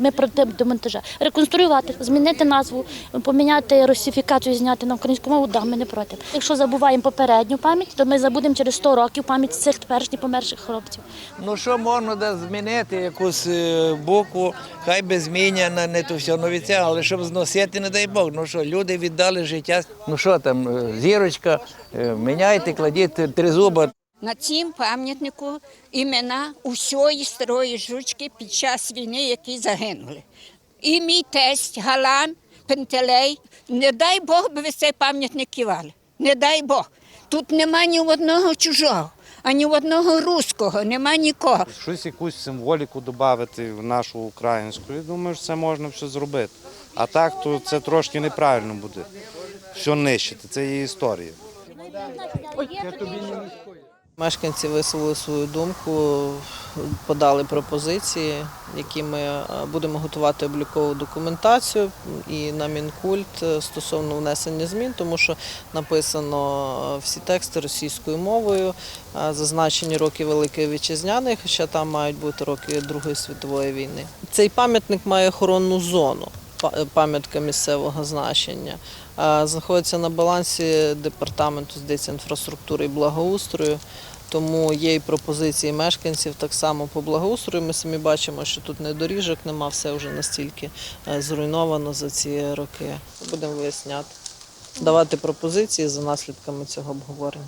Ми проти демонтажа. Реконструювати, змінити назву, поміняти русифікацію, зняти на українську мову, да, ми не проти. Якщо забуваємо попередню пам'ять, то ми забудемо через 100 років пам'ять цих теперішніх померших хлопців. Ну що можна да, змінити якусь е, букву, хай би зміняна, не то все, ну від цього, але щоб зносити, не дай Бог. Ну що, люди віддали життя. Ну що там, е, зірочка, е, міняйте, кладіть тризуба. На цім пам'ятнику імена усієї старої жучки під час війни, які загинули. І мій тесть Галан Пентелей. Не дай Бог би ви цей пам'ятник кивали. Не дай Бог. Тут нема ні одного чужого, ані одного руського, нема нікого. Щось якусь символіку додати в нашу українську. Я думаю, що це можна все зробити. А так, то це трошки неправильно буде. Все нищити, це є історія. Мешканці висловили свою думку, подали пропозиції, які ми е, будемо готувати облікову документацію і на Мінкульт е, стосовно внесення змін, тому що написано е, всі тексти російською мовою, зазначені роки Великої Вітчизняної, хоча там мають бути роки Другої світової війни. Цей пам'ятник має охоронну зону. Па- Пам'ятка місцевого значення знаходиться на балансі департаменту здається, інфраструктури і благоустрою. Тому є і пропозиції мешканців так само по благоустрою. Ми самі бачимо, що тут не доріжок нема, все вже настільки е, зруйновано за ці роки. Будемо виясняти, давати пропозиції за наслідками цього обговорення.